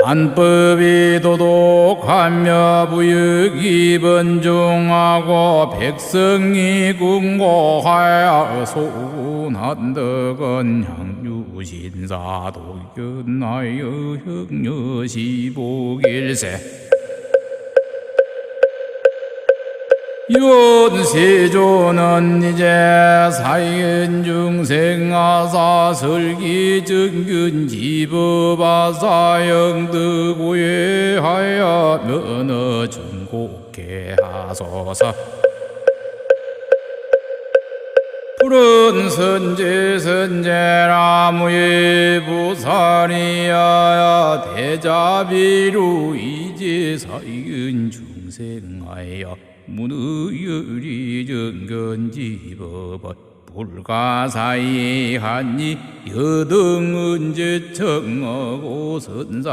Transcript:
관법이 도독하며 부역이 번중하고 백성이 궁고하여 소운한덕은 향유신사 도견하여 형여시복일세 윤세조는 이제 사인 중생아사 설기 정균 지법아사 영득고해하여 면허 전곡해 하소서. 푸른 선제 선제나무의 부산이야 대자비로 이제 사인 중생하여 문의열이 정견지법을 불가사의 한이 여등은 제청하고 선사